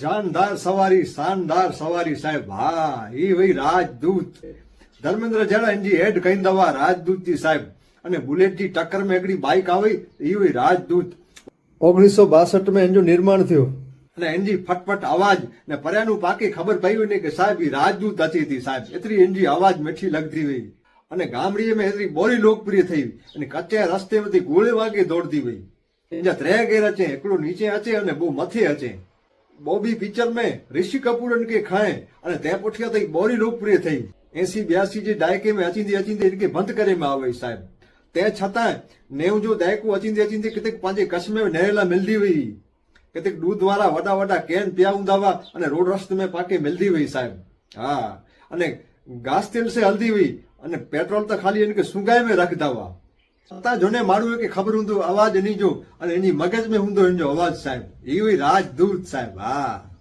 જાનદાર સવારી, શાનદાર સવારી સાહેબ. હા એ ભાઈ રાજદૂત. ધર્મેન્દ્ર જાડેજી હેડ કઈ દવા રાજદૂત જી સાહેબ. અને બુલેટ જી ટક્કરમાં એકડી બાઇક આવી એ ભાઈ રાજદૂત. ઓગણીસો બાસઠમાં એનું નિર્માણ થયું. અને એનજી ફટફટ અવાજ. ને પર્યાનું પાકી ખબર પડી ને કે સાહેબ એ રાજદૂત હતી હતી સાહેબ. એટલી એનજી અવાજ મીઠી લગતી હોય અને ગામડીએ મેં એટલી બોલી લોકપ્રિય થઈ. અને કચ્ચા રસ્તે માંથી ગોળી વાગે દોડતી હોય એના ત્રે ગેર હચે એકલો નીચે હચે અને બહુ મથે હચે. બોબી પિક્ચર में ऋषि कपूर के खाए અને તે પછી તો બોરી લોકપ્રિય થઈ એસી બ્યાસી જે દાયકે में અચીંદી અચીંદી ઇનકે બંધ કરે में આવે સાહેબ તે છતાં નેવ જો દાયકો અચીંદી અચીંદી કિતેક પાંજે કશ્મે નહેલા મિલતી हुई કિતેક દૂધ વાળા વડા વડા કેન પિયા ઉંદાવા અને રોડ રસ્તે में પાકે મિલતી हुई સાહેબ હા અને ઘાસ તેલ સે હલ્દી हुई અને પેટ્રોલ તો ખાલી એનકે સુગાય में રખ દાવા છતાં જોને મારું કે ખબર ઊંધું, અવાજ નહીં જો. અને એની મગજ में ઊંધો એનો અવાજ સાહેબ. એવી રાજદૂત સાહેબ, હા.